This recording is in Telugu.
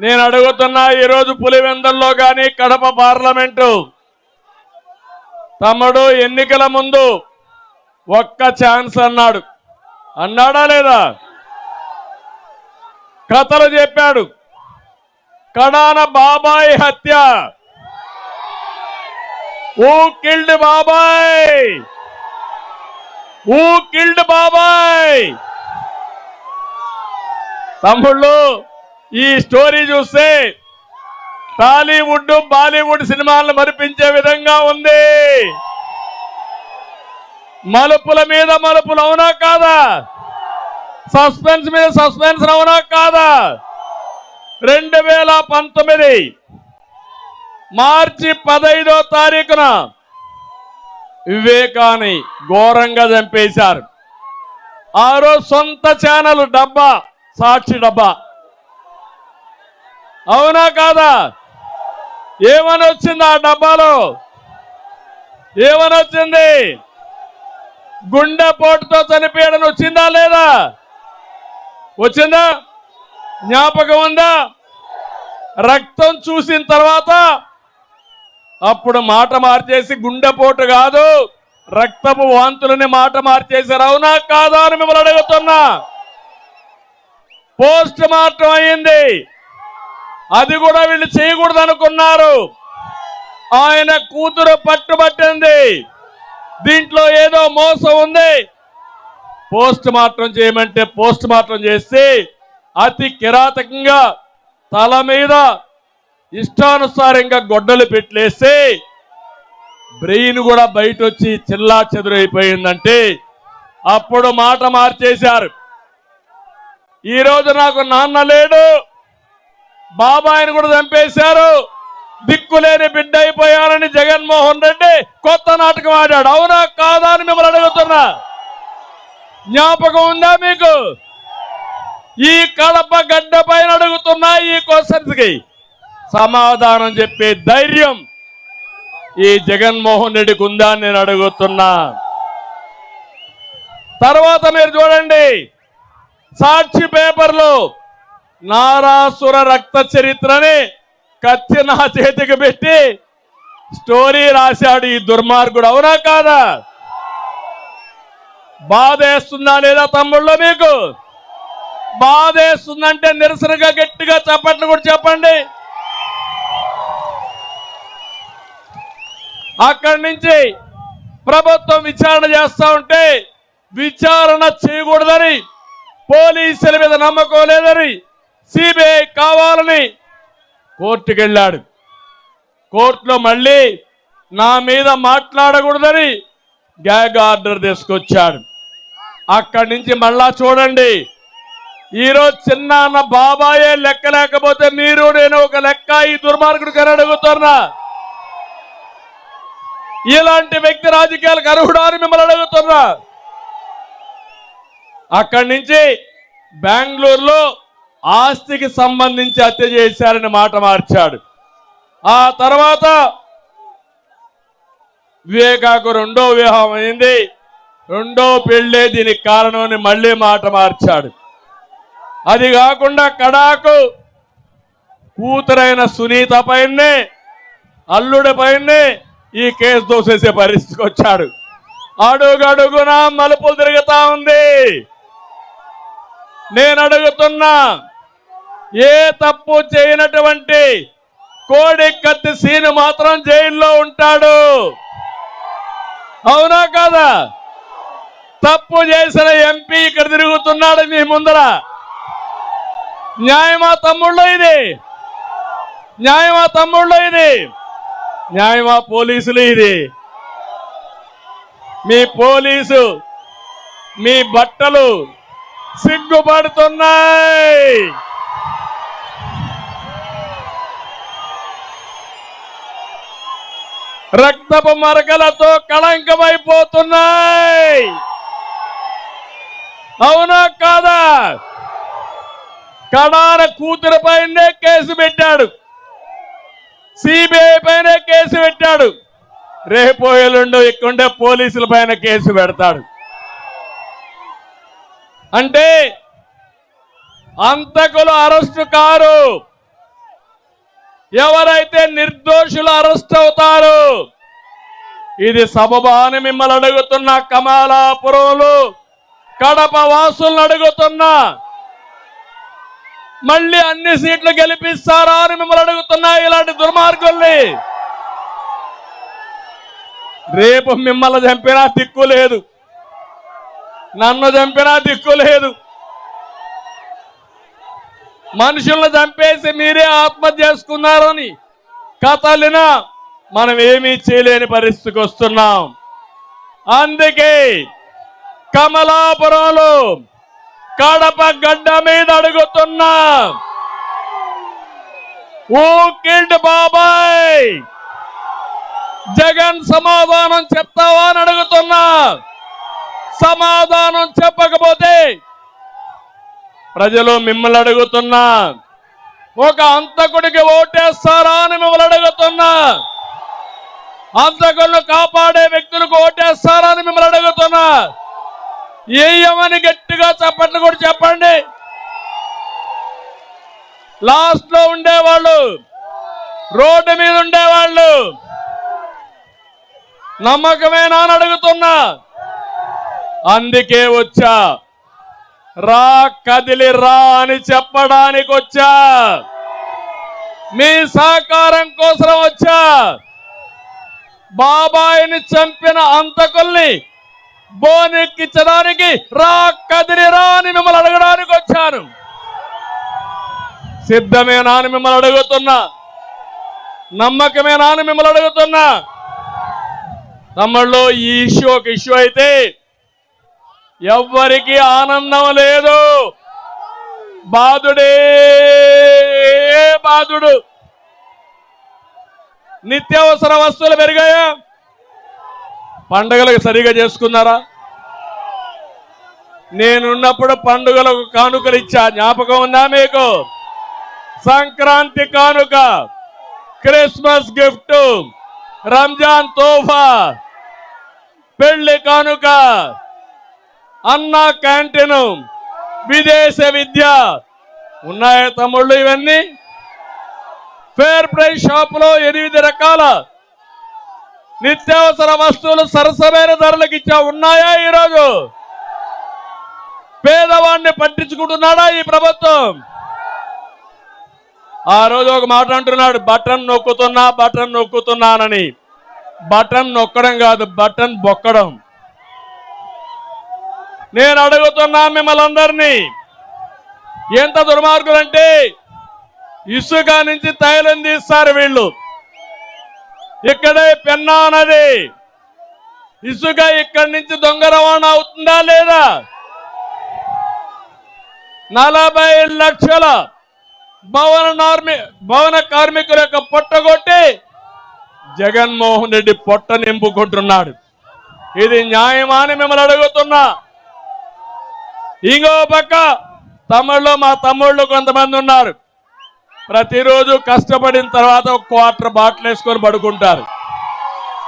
నేను అడుగుతున్నా ఈరోజు పులివెందుల్లో కానీ కడప పార్లమెంటు తమ్ముడు ఎన్నికల ముందు ఒక్క ఛాన్స్ అన్నాడు. అన్నాడా లేదా? కథలు చెప్పాడు. కడాన బాబాయ్ హత్య. ఊ కిల్డ్ బాబాయ్? ఊ కిల్డ్ బాబాయ్? తమ్ముళ్ళు ఈ స్టోరీ చూస్తే టాలీవుడ్ బాలీవుడ్ సినిమాలను మరిపించే విధంగా ఉంది. మలుపుల మీద మలుపులు అవునా కాదా? సస్పెన్స్ మీద సస్పెన్స్ అవునా కాదా? రెండు వేల పంతొమ్మిది మార్చి పదైదో తారీఖున వివేకాన్ని ఘోరంగా చంపేశారు. ఆ రోజు సొంత ఛానల్ డబ్బా సాక్షి డబ్బా. అవునా కాదా? ఏమని వచ్చింది ఆ డబ్బాలో? ఏమని వచ్చింది గుండెపోటుతో చనిపోయాడని వచ్చిందా లేదా? వచ్చిందా? జ్ఞాపకం ఉందా? రక్తం చూసిన తర్వాత అప్పుడు మాట మార్చేసి గుండెపోటు కాదు రక్తపు వాంతులని మాట మార్చేశారు. అవునా కాదా అని మిమ్మల్ని అడుగుతున్నా. పోస్ట్ మార్టం అయింది. అది కూడా వీళ్ళు చేయకూడదు అనుకున్నారు ఆయన కూతురు పట్టుబట్టింది. దీంట్లో ఏదో మోసం ఉంది. పోస్ట్ మార్టం చేయమంటే పోస్ట్ మార్టం చేసి అతి కిరాతకంగా తల మీద ఇష్టానుసారంగా గొడ్డలు పెట్టలేసి బ్రెయిన్ కూడా బయట వచ్చి చిల్లా చెదురైపోయిందంటే అప్పుడు మాట మార్చేశారు. ఈరోజు నాకు నాన్న లేడు. బాబాయిని కూడా చంపేశారు. దిక్కులేని బిడ్డ అయిపోయారని జగన్మోహన్ రెడ్డి కొత్త నాటకం ఆడాడు. అవునా కాదా అని మిమ్మల్ని అడుగుతున్నా. జ్ఞాపకం ఉందా మీకు? ఈ కడప గడ్డ పైన అడుగుతున్నా ఈ క్వశ్చన్స్కి. సమాధానం చెప్పే ధైర్యం ఈ జగన్మోహన్ రెడ్డికి ఉందా అని నేను అడుగుతున్నా. తర్వాత మీరు చూడండి. సాక్షి పేపర్లో నారాసుర రక్త చరిత్రని కత్తి నా చేతికి పెట్టి స్టోరీ రాశాడు ఈ దుర్మార్గుడు. అవునా కాదా? బాధేస్తుందా లేదా తమ్ముళ్ళు మీకు? బాధేస్తుందంటే నిరసనగా గట్టిగా చప్పట్లు కూడా చెప్పండి. అక్కడి నుంచి ప్రభుత్వం విచారణ చేస్తా ఉంటే విచారణ చేయకూడదని పోలీసుల మీద నమ్మకం లేదని సిబిఐ కావాలని కోర్టుకు వెళ్ళాడు కోర్టులో మళ్ళీ నా మీద మాట్లాడకూడదని గ్యాగ్ ఆర్డర్ తీసుకొచ్చాడు. అక్కడి నుంచి మళ్ళా చూడండి. ఈరోజు చిన్న అన్న బాబాయే లెక్క లేకపోతే మీరు నేను ఒక లెక్క ఈ దుర్మార్గుడు కని అడుగుతున్నా. ఇలాంటి వ్యక్తి రాజకీయాలకు అర్హుడా అని మిమ్మల్ని అడుగుతున్నా. అక్కడి నుంచి బెంగళూరులో ఆస్తికి సంబంధించి హత్య చేశారని మాట మార్చాడు. ఆ తర్వాత వివేకాకు రెండో వివాహం అయింది. రెండో పెళ్ళే దీనికి కారణం మళ్ళీ మాట మార్చాడు. అది కాకుండా కడాకు కూతురైన సునీత పైనే అల్లుడి పైనే ఈ కేసు దోసేసే పరిస్థితికి వచ్చాడు. అడుగడుగున మలుపులు తిరుగుతా ఉంది. నేను అడుగుతున్నా ఏ తప్పు చేయనటువంటి కోడి కత్తి సీను మాత్రం జైల్లో ఉంటాడు. అవునా కాదా? తప్పు చేసిన ఎంపీ ఇక్కడ తిరుగుతున్నాడు మీ ముందర. న్యాయమా తమ్ముళ్ళు ఇది? న్యాయమా తమ్ముళ్ళు ఇది? న్యాయమా పోలీసులు ఇది? మీ పోలీసు మీ బట్టలు సిగ్గుపడుతున్నాయి. రక్తపు మరకలతో కళంకమైపోతున్నాయి. అవునా కాదా? కడాన కూతురు పైనే కేసు పెట్టాడు. సిబిఐ పైన కేసు పెట్టాడు. రేపు ఎల్లుండు ఇక్కడుండే పోలీసుల పైన కేసు పెడతాడు. అంటే అంతకులు అరెస్టు కారు. ఎవరైతే నిర్దోషులు అరెస్ట్ అవుతారు ఇది సబబా అని మిమ్మల్ని అడుగుతున్న కమాలాపురంలో కడప వాసులను అడుగుతున్నా మళ్ళీ అన్ని సీట్లు గెలిపిస్తారా అని మిమ్మల్ని అడుగుతున్నా ఇలాంటి దుర్మార్గుల్ని? రేపు మిమ్మల్ని చంపినా దిక్కు లేదు. నన్ను చంపినా దిక్కు లేదు. మనుషులను చంపేసి మీరే ఆత్మహత్య చేసుకున్నారని కథలినా మనం ఏమీ చేయలేని పరిస్థితికి వస్తున్నాం. అందుకే కమలాపురంలో కడప గడ్డ మీద అడుగుతున్నా. ఓ బాబాయ్ జగన్ సమాధానం చెప్తావా అని అడుగుతున్నా. సమాధానం చెప్పకపోతే ప్రజలు మిమ్మల్ని అడుగుతున్నా. ఒక అంతకుడికి ఓటేస్తారా అని మిమ్మల్ని అడుగుతున్నా. అంతకులను కాపాడే వ్యక్తులకు ఓటేస్తారా అని మిమ్మల్ని అడుగుతున్నా. ఏయమని గట్టిగా చెప్పట్లు కూడా చెప్పండి. లాస్ట్లో ఉండేవాళ్ళు రోడ్డు మీద ఉండేవాళ్ళు. నమ్మకమేనా అని అడుగుతున్నా. అందుకే వచ్చా. రా కదిలి రా అని చెప్పడానికి వచ్చా. మీ సహకారం కోసం వచ్చా. బాబాయిని చంపిన అంతకుల్ని బోనెక్కించడానికి రా కదిలి రా అని మిమ్మల్ని అడగడానికి వచ్చాను. సిద్ధమేనా అని మిమ్మల్ని అడుగుతున్నా. నమ్మకమేనా అని మిమ్మల్ని అడుగుతున్నా. తమ్ముళ్ళు ఈ ఇష్యూ ఒక ఇష్యూ అయితే ఎవ్వరికి ఆనందం లేదు. బాధుడే బాధుడు. నిత్యావసర వస్తువులు పెరిగాయా? పండుగలకు సరిగా చేసుకున్నారా? నేనున్నప్పుడు పండుగలకు కానుకలు ఇచ్చా జ్ఞాపకం ఉందా మీకు? సంక్రాంతి కానుక క్రిస్మస్ గిఫ్ట్ రంజాన్ తోఫా పెళ్ళి కానుక అన్న క్యాంటీన్ విదేశ విద్య. ఉన్నాయా తమ్ముళ్ళు ఇవన్నీ? ఫేర్ ప్రైస్ షాపులో ఎనిమిది రకాల నిత్యావసర వస్తువులు సరసమైన ధరలకు ఇచ్చా ఉన్నాయా ఈరోజు? పేదవాడిని పట్టించుకుంటున్నాడా ఈ ప్రభుత్వం? ఆ రోజు ఒక మాట అంటున్నాడు బటన్ నొక్కుతున్నా బటన్ నొక్కుతున్నానని. బటన్ నొక్కడం కాదు బటన్ బొక్కడం. నేను అడుగుతున్నా మిమ్మల్ని అందరినీ. ఎంత దుర్మార్గులంటే ఇసుక నుంచి తైలం తీస్తారు వీళ్ళు. ఇక్కడే పెన్నా నది. ఇసుక ఇక్కడి నుంచి దొంగ రవాణా అవుతుందా లేదా? నలభై లక్షల భవన నార్మి భవన కార్మికుల యొక్క పొట్టగొట్టి జగన్మోహన్ రెడ్డి పొట్ట నింపుకుంటున్నాడు. ఇది న్యాయమా అని మిమ్మల్ని అడుగుతున్నా. ఇంకో పక్క తమిళ్ళో మా తమ్ముళ్ళు కొంతమంది ఉన్నారు. ప్రతిరోజు కష్టపడిన తర్వాత ఒక క్వార్టర్ బాటిల్ వేసుకొని పడుకుంటారు.